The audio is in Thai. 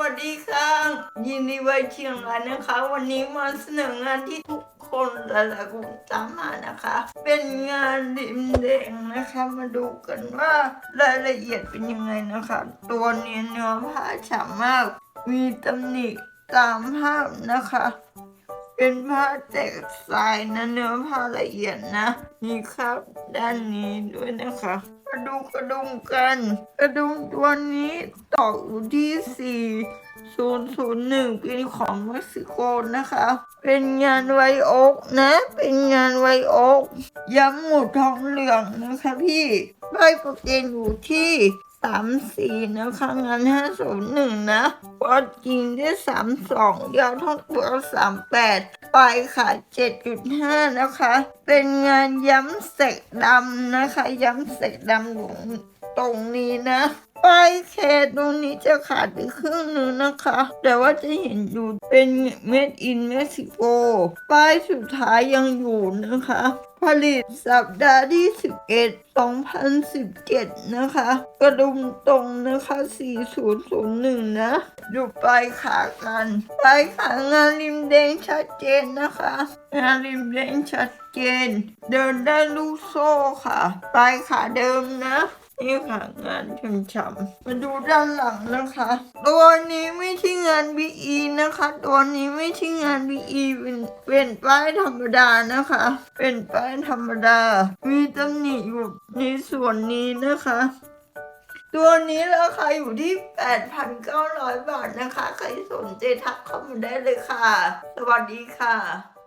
วัสดีค่ะ ยินดีไว้เชียงรายนะคะ วันนี้มาเสนองานที่ทุกคนหลายๆคนตามมานะคะ เป็นงานริมแดงนะคะ มาดูกันว่ารายละเอียดเป็นยังไงนะคะ ตัวเนี้ยเนื้อผ้าฉ่ำมาก มีตำหนิตามภาพนะคะ เป็นผ้าแตกสายนะเนื้อผ้าละเอียดนะ มีครับด้านนี้ด้วยนะคะ มาดูกระดุมกัน กระดุมตัวนี้ตอกอยู่ที่4001เป็นของเม็กซิโกนะคะ เป็นงานไวโอกนะ เป็นงานไวโอกย้ำหมุดทองเหลืองนะคะพี่ใบปรเจนอยู่ที่ สามสี่นะคะงานห้าศูนย์หนึ่งนะวอดจริงได้สามสองยาวท่องตัวสามแปดปลายขาเจ็ดจุดห้านะคะ เป็นงานย้ำเสกดำนะคะ ย้ำเสกดำอยู่ตรงนี้นะ ปลายแขนตรงนี้จะขาดไปครึ่งหนึ่งนะคะ แต่ว่าจะเห็นอยู่เป็นเม็ดอินเม็กซิโกป้ายสุดท้ายยังอยู่นะคะ ผลิตสัปดาห์ที่ 11 2017 นะคะ กระดุมตรงนะคะ 4001 นะดูปลายขากันปลายขางานริมแดงชัดเจนนะคะ งานริมแดงชัดเจน เดินได้ลูกโซ่ค่ะ ปลายขาเดิมนะ นี่ค่ะงานช้ำๆมาดูด้านหลังนะคะ ตัวนี้ไม่ใช่งาน BE นะคะ ตัวนี้ไม่ใช่งาน BE เป็นเป็นป้ายธรรมดานะคะ เป็นป้ายธรรมดา มีตำหนิอยู่ในส่วนนี้นะคะตัวนี้ราคาอยู่ที่ 8,900 บาทนะคะ ใครสนใจทักเข้ามาได้เลยค่ะ สวัสดีค่ะ